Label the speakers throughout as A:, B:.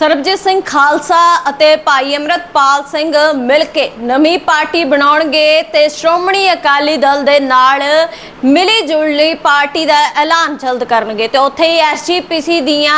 A: ਸਰਬਜੀਤ ਸਿੰਘ ਖਾਲਸਾ ਅਤੇ ਭਾਈ ਅਮਰਤਪਾਲ ਸਿੰਘ ਮਿਲ ਕੇ ਨਵੀਂ ਪਾਰਟੀ ਬਣਾਉਣਗੇ ਤੇ ਸ਼੍ਰੋਮਣੀ ਅਕਾਲੀ ਦਲ ਦੇ ਨਾਲ ਮਿਲੀ ਜੁਲੀ ਪਾਰਟੀ ਦਾ ਐਲਾਨ ਜਲਦ ਕਰਨਗੇ ਤੇ ਉੱਥੇ ਹੀ ਐਸਜੀਪੀਸੀ ਦੀਆਂ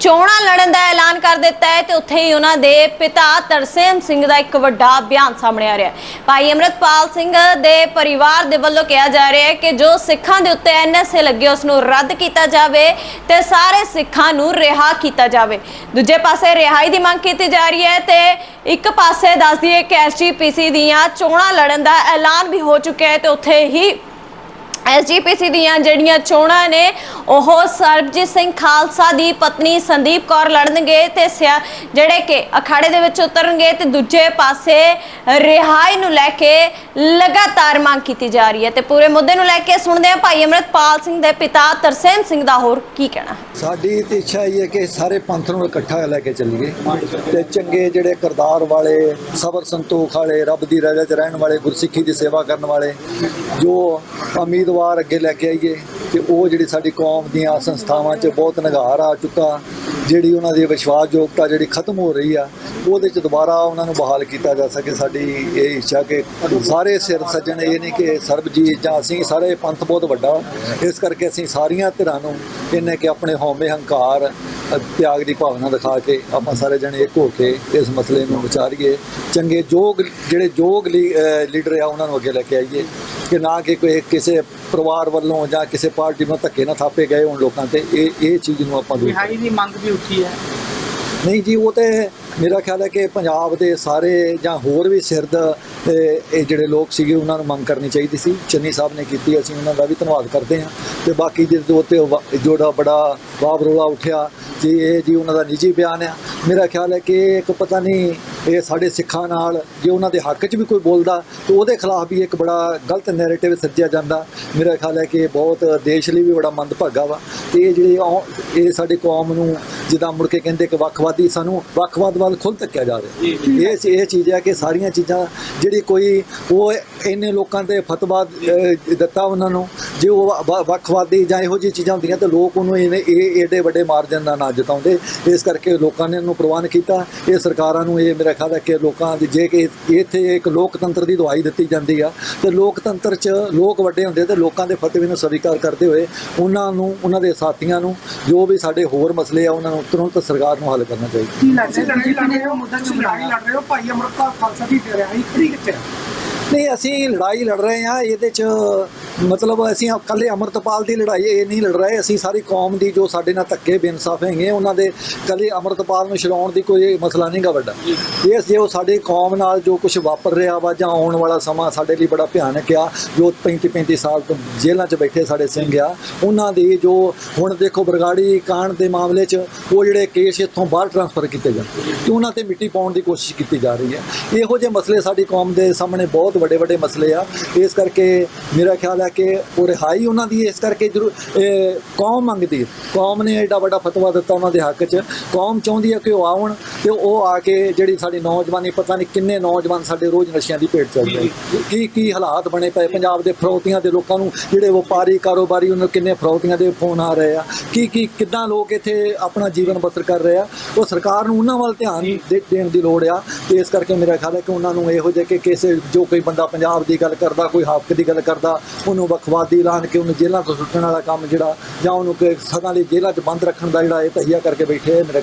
A: ਚੋਣਾਂ ਲੜਨ ਦਾ ਐਲਾਨ ਕਰ ਦਿੱਤਾ ਹੈ ਤੇ ਉੱਥੇ ਹੀ ਉਹਨਾਂ ਦੇ ਪਿਤਾ ਤਰਸੇਮ ਸਿੰਘ ਦਾ ਇੱਕ ਵੱਡਾ ਬਿਆਨ ਸਾਹਮਣੇ ਆ ਰਿਹਾ ਹੈ। ਭਾਈ ਅਮਰਤਪਾਲ ਸਿੰਘ ਦੇ ਪਰਿਵਾਰ ਦੇ ਵੱਲੋਂ ਕਿਹਾ ਜਾ ਰਿਹਾ ਹੈ ਕਿ ਜੋ ਸਿੱਖਾਂ ਦੇ ਉੱਤੇ ਐਨਐਸਏ ਲੱਗੇ ਉਸ ਨੂੰ ਰੱਦ ਕੀਤਾ ਜਾਵੇ ਤੇ ਸਾਰੇ ਸਿੱਖਾਂ ਨੂੰ ਰਿਹਾ ਕੀਤਾ ਜਾਵੇ। ਦੂਜੇ ਪਾਸੇ ਰਿਹਾਈ ਦੀ ਮੰਗ ਕੀਤੀ ਜਾ ਰਹੀ ਹੈ ਤੇ ਇੱਕ ਪਾਸੇ ਦੱਸ ਦਈਏ ਕਿ ਐਸਜੀਪੀਸੀ ਦੀਆਂ ਚੋਣਾਂ ਲੜਨ ਦਾ ਐਲਾਨ ਵੀ ਹੋ ਚੁੱਕਿਆ ਹੈ ਤੇ ਉੱਥੇ ਹੀ ਐਸਜੀਪੀਸੀ ਦੀਆਂ ਜਿਹੜੀਆਂ ਚੋਣਾਂ ਨੇ, ਉਹ ਸਰਬਜੀਤ ਸਿੰਘ ਖਾਲਸਾ ਦੀ ਪਤਨੀ ਸੰਦੀਪ ਕੌਰ ਲੜਨਗੇ ਤੇ ਜਿਹੜੇ ਕਿ ਅਖਾੜੇ ਦੇ ਵਿੱਚ ਉਤਰਨਗੇ ਤੇ ਦੂਜੇ ਪਾਸੇ ਰਿਹਾਈ ਨੂੰ ਲੈ ਕੇ ਲਗਾਤਾਰ ਮੰਗ ਕੀਤੀ ਜਾ ਰਹੀ ਹੈ। ਤੇ ਪੂਰੇ ਮੁੱਦੇ ਨੂੰ ਲੈ ਕੇ ਸੁਣਦੇ ਹਾਂ ਭਾਈ ਅਮਰਤਪਾਲ ਸਿੰਘ ਦੇ ਪਿਤਾ ਤਰਸੇਮ ਸਿੰਘ ਦਾ ਹੋਰ ਕੀ ਕਹਿਣਾ?
B: ਸਾਡੀ ਤੇ ਇੱਛਾ ਇਹ ਹੈ ਕਿ ਸਾਰੇ ਪੰਥ ਨੂੰ ਇਕੱਠਾ ਲੈ ਕੇ ਚੱਲੀਏ ਤੇ ਚੰਗੇ ਜਿਹੜੇ ਕਰਤਾਰ ਵਾਲੇ, ਸਬਰ ਸੰਤੋਖ ਵਾਲੇ, ਰੱਬ ਦੀ ਰਜ਼ਾ 'ਚ ਰਹਿਣ ਵਾਲੇ, ਗੁਰਸਿੱਖੀ ਦੀ ਸੇਵਾ ਕਰਨ ਵਾਲੇ, ਜੋ ਉਮੀਦਵਾਰ ਅੱਗੇ ਲੈ ਕੇ ਆਈਏ ਤੇ ਉਹ ਜਿਹੜੀ ਸਾਡੀ ਕੌਮ ਦੀਆਂ ਸੰਸਥਾਵਾਂ 'ਚ ਬਹੁਤ ਨਿਗਾਰ ਆ ਚੁੱਕਾ, ਜਿਹੜੀ ਉਹਨਾਂ ਦੀ ਵਿਸ਼ਵਾਸਯੋਗਤਾ ਜਿਹੜੀ ਖਤਮ ਹੋ ਰਹੀ ਆ, ਉਹਦੇ 'ਚ ਦੁਬਾਰਾ ਉਹਨਾਂ ਨੂੰ ਬਹਾਲ ਕੀਤਾ ਜਾ ਸਕੇ ਸਾਡੀ ਇਹ ਇੱਛਾ ਕਿ ਸਾਰੇ ਸਿਰ ਸੱਜਣ, ਇਹ ਨਹੀਂ ਕਿ ਸਰਬਜੀਤ ਜਾਂ ਅਸੀਂ ਸਾਰੇ ਪੰਥ ਬਹੁਤ ਵੱਡਾ ਇਸ ਕਰਕੇ ਅਸੀਂ ਸਾਰੀਆਂ ਧਿਰਾਂ ਨੂੰ ਇਹਨੇ ਕਿ ਆਪਣੇ ਹਉਮੈ ਹੰਕਾਰ, ਤਿਆਗ ਦੀ ਭਾਵਨਾ ਦਿਖਾ ਕੇ ਆਪਾਂ ਸਾਰੇ ਜਣੇ ਇੱਕ ਹੋ ਕੇ ਇਸ ਮਸਲੇ ਨੂੰ ਵਿਚਾਰੀਏ। ਚੰਗੇ ਯੋਗ ਜਿਹੜੇ ਯੋਗ ਲੀ- ਲੀਡਰ ਆ, ਉਹਨਾਂ ਨੂੰ ਅੱਗੇ ਲੈ ਕੇ ਆਈਏ। ਕਿ ਨਾ ਕਿ ਕੋਈ ਕਿਸੇ ਪਰਿਵਾਰ ਵੱਲੋਂ ਜਾਂ ਕਿਸੇ ਪਾਰਟੀ ਵੱਲੋਂ ਧੱਕੇ ਨਾ ਥਾਪੇ ਗਏ ਹੋਣ ਲੋਕਾਂ ਤੇ ਇਹ ਇਹ ਚੀਜ਼ ਨੂੰ ਆਪਾਂ ਦੂਰ
C: ਰਿਹਾਈ ਦੀ ਮੰਗ ਵੀ ਉੱਠੀ ਹੈ।
B: ਨਹੀਂ ਜੀ ਉਹ ਤੇ ਮੇਰਾ ਖਿਆਲ ਹੈ ਕਿ ਪੰਜਾਬ ਦੇ ਸਾਰੇ ਜਾਂ ਹੋਰ ਵੀ ਸਿਰਦ ਇਹ ਜਿਹੜੇ ਲੋਕ ਸੀਗੇ ਉਹਨਾਂ ਨੂੰ ਮੰਗ ਕਰਨੀ ਚਾਹੀਦੀ ਸੀ। ਚੰਨੀ ਸਾਹਿਬ ਨੇ ਕੀਤੀ ਅਸੀਂ ਉਹਨਾਂ ਦਾ ਵੀ ਧੰਨਵਾਦ ਕਰਦੇ ਹਾਂ। ਤੇ ਬਾਕੀ ਜਿਹੜੇ ਉੱਤੇ ਜਿਹੜਾ ਬੜਾ ਵਾਬ ਰੋਲਾ ਉੱਠਿਆ ਜੀ ਇਹ ਜੀ ਉਹਨਾਂ ਦਾ ਨਿੱਜੀ ਬਿਆਨ ਆ। ਮੇਰਾ ਖਿਆਲ ਹੈ ਕਿ ਇੱਕ ਪਤਾ ਨਹੀਂ ਇਹ ਸਾਡੇ ਸਿੱਖਾਂ ਨਾਲ ਜੇ ਉਹਨਾਂ ਦੇ ਹੱਕ 'ਚ ਵੀ ਕੋਈ ਬੋਲਦਾ, ਤਾਂ ਉਹਦੇ ਖਿਲਾਫ ਵੀ ਇੱਕ ਬੜਾ ਗਲਤ ਨੈਰੇਟਿਵ ਸੱਜਿਆ ਜਾਂਦਾ। ਮੇਰਾ ਖਿਆਲ ਹੈ ਕਿ ਇਹ ਬਹੁਤ ਦੇਸ਼ ਲਈ ਵੀ ਬੜਾ ਮੰਦਭਾਗਾ ਵਾ। ਤੇ ਇਹ ਜਿਹੜੇ ਔ- ਇਹ ਸਾਡੇ ਕੌਮ ਨੂੰ ਜਿੱਦਾਂ ਮੁੜ ਕੇ ਕਹਿੰਦੇ ਕਿ ਵੱਖਵਾਦੀ ਸਾਨੂੰ ਵੱਖਵਾਦ ਵੱਲ ਖੁੱਲ ਧੱਕਿਆ ਜਾ ਰਿਹਾ ਇਹ ਇਹ ਚੀਜ਼ ਹੈ ਕਿ ਸਾਰੀਆਂ ਚੀਜ਼ਾਂ ਜਿਹੜੀ ਕੋਈ ਉਹ ਇੰਨੇ ਲੋਕਾਂ ਤੇ ਫਤਵਾ ਦਿੱਤਾ ਉਹਨਾਂ ਨੂੰ ਜੇ ਉਹ ਵ- ਵੱਖਵਾਦੀ ਜਾਂ ਇਹੋ ਜਿਹੀ ਚੀਜ਼ਾਂ ਹੁੰਦੀਆਂ ਤੇ ਲੋਕ ਉਹਨੂੰ ਇਹਨੇ- ਇਹ ਏਡੇ ਵੱਡੇ ਮਾਰਜਨ ਦਾ ਨਾ ਜਿਤਾਉਂਦੇ। ਇਸ ਕਰਕੇ ਲੋਕਾਂ ਨੇ ਉਹਨੂੰ ਪ੍ਰਵਾਨ ਕੀਤਾ। ਇਹ ਸਰਕਾਰਾਂ ਨੂੰ ਇਹ ਮੇਰਾ ਖਿਆਲ ਹੈ ਕਿ ਲੋਕਾਂ ਦੀ ਜੇ ਕਿ ਇੱਥੇ ਇੱਕ ਲੋਕਤੰਤਰ ਦੀ ਦਵਾਈ ਦਿੱਤੀ ਜਾਂਦੀ ਆ ਤੇ ਲੋਕਤੰਤਰ 'ਚ ਲੋਕ ਵੱਡੇ ਹੁੰਦੇ ਤੇ ਲੋਕਾਂ ਦੇ ਫਤਵੇ ਨੂੰ ਸਵੀਕਾਰ ਕਰਦੇ ਹੋਏ ਉਹਨਾਂ ਨੂੰ ਉਹਨਾਂ ਦੇ ਸਾਥੀਆਂ ਨੂੰ ਜੋ ਵੀ ਸਾਡੇ ਹੋਰ ਮਸਲੇ ਆ ਉਹਨਾਂ ਨੂੰ ਤੁਰੰਤ ਸਰਕਾਰ ਨੂੰ ਹੱਲ ਕਰਨਾ ਚਾਹੀਦਾ।
C: ਕੀ ਲੱਗਦਾ
D: ਲੜਾਈ ਲੜ ਰਹੇ ਹੋ ਮੁੱਦਾ ਲੜ ਰਹੇ ਹੋ? ਭਾਈ ਅਮਰਪਾਲ ਖਾਲਸਾ ਦੀ ਰਿਹਾਈ ਖੜੀ ਕਿੱਥੇ ਹੈ
B: ਨਹੀਂ, ਅਸੀਂ ਲੜਾਈ ਲੜ ਰਹੇ ਹਾਂ, ਇਹਦੇ 'ਚ ਮਤਲਬ ਅਸੀਂ ਇਕੱਲੇ ਅਮਰਤਪਾਲ ਦੀ ਲੜਾਈ ਇਹ ਨਹੀਂ ਲੜ ਰਹੇ, ਅਸੀਂ ਸਾਰੀ ਕੌਮ ਦੀ ਜੋ ਸਾਡੇ ਨਾਲ ਧੱਕੇ ਬੇਇਨਸਾਫ ਹੈਗੇ, ਉਹਨਾਂ ਦੇ ਇਕੱਲੇ ਅਮਰਤਪਾਲ ਨੂੰ ਛਡਾਉਣ ਦੀ ਕੋਈ ਮਸਲਾ ਨਹੀਂਗਾ ਵੱਡਾ। ਇਹ ਜੇ ਉਹ ਸਾਡੀ ਕੌਮ ਨਾਲ ਜੋ ਕੁਝ ਵਾਪਰ ਰਿਹਾ ਵਾ ਜਾਂ ਆਉਣ ਵਾਲਾ ਸਮਾਂ ਸਾਡੇ ਲਈ ਬੜਾ ਭਿਆਨਕ ਆ, ਜੋ 35 35 ਸਾਲ ਤੋਂ ਜੇਲ੍ਹਾਂ 'ਚ ਬੈਠੇ ਸਾਡੇ ਸਿੰਘ ਆ, ਉਹਨਾਂ ਦੀ ਜੋ ਹੁਣ ਦੇਖੋ ਬਰਗਾੜੀ ਕਾਂਡ ਦੇ ਮਾਮਲੇ 'ਚ ਉਹ ਜਿਹੜੇ ਕੇਸ ਇੱਥੋਂ ਬਾਹਰ ਟ੍ਰਾਂਸਫਰ ਕੀਤੇ ਜਾਂਦੇ ਤੇ ਉਹਨਾਂ ਤੇ ਮਿੱਟੀ ਪਾਉਣ ਦੀ ਕੋਸ਼ਿਸ਼ ਕੀਤੀ ਜਾ ਰਹੀ ਹੈ। ਇਹੋ ਜਿਹੇ ਮਸਲੇ ਸਾਡੀ ਕੌਮ ਦੇ ਸਾਹਮਣੇ ਬਹੁਤ ਵੱਡੇ ਵੱਡੇ ਮਸਲੇ ਆ। ਇਸ ਕਰਕੇ ਮੇਰਾ ਖਿਆਲ ਹੈ ਕਿ ਉਹ ਰਿਹਾਈ ਉਹਨਾਂ ਦੀ ਇਸ ਕਰਕੇ ਜ਼ਰੂਰ ਕੌਮ ਮੰਗਦੀ ਕੌਮ ਨੇ ਐਡਾ ਵੱਡਾ ਫਤਵਾ ਦਿੱਤਾ ਉਹਨਾਂ ਦੇ ਹੱਕ 'ਚ। ਕੌਮ ਚਾਹੁੰਦੀ ਹੈ ਕਿ ਉਹ ਆਉਣ। ਤੇ ਉਹ ਆ ਕੇ ਜਿਹੜੀ ਸਾਡੀ ਨੌਜਵਾਨੀ ਪਤਾ ਨਹੀਂ ਕਿੰਨੇ ਨੌਜਵਾਨ ਸਾਡੇ ਰੋਜ਼ ਨਸ਼ਿਆਂ ਦੀ ਭੇਟ ਚੱਲ ਰਹੇ ਕੀ ਕੀ ਹਾਲਾਤ ਬਣੇ ਪਏ? ਪੰਜਾਬ ਦੇ ਫਰੌਤੀਆਂ ਦੇ ਲੋਕਾਂ ਨੂੰ ਜਿਹੜੇ ਵਪਾਰੀ ਕਾਰੋਬਾਰੀ ਉਹਨਾਂ ਕਿੰਨੇ ਫਰੌਤੀਆਂ ਦੇ ਫੋਨ ਆ ਰਹੇ ਆ? ਕੀ ਕੀ ਕਿੱਦਾਂ ਲੋਕ ਇੱਥੇ ਆਪਣਾ ਜੀਵਨ ਬਸਰ ਕਰ ਰਹੇ ਆ? ਉਹ ਸਰਕਾਰ ਨੂੰ ਉਹਨਾਂ ਵੱਲ ਧਿਆਨ ਦੇਣ ਦੀ ਲੋੜ ਆ। ਤੇ ਇਸ ਕਰਕੇ ਮੇਰਾ ਖਿਆਲ ਹੈ ਕਿ ਉਹਨਾਂ ਨੂੰ ਇਹੋ ਜਿਹੇ ਕਿ ਕਿਸੇ ਜੋ ਕੋਈ ਬੰਦਾ ਪੰਜਾਬ ਦੀ ਗੱਲ ਕਰਦਾ ਕੋਈ ਹੱਕ ਦੀ ਗੱਲ ਕਰਦਾ ਉਹਨੂੰ ਵੱਖਵਾਦੀ ਐਲਾਨ ਕੇ ਉਹਨੂੰ ਜੇਲ੍ਹਾਂ ਤੋਂ ਸੁੱਟਣ ਵਾਲਾ ਕੰਮ ਜਿਹੜਾ ਜਾਂ ਉਹਨੂੰ ਕਿ ਸਦਾ ਲਈ ਜੇਲ੍ਹਾਂ 'ਚ ਬੰਦ ਰੱਖਣ ਦਾ ਜਿਹੜਾ ਇਹ ਤਹੀਆ ਕਰਕੇ ਬੈਠੇ ਆ, ਮੇਰਾ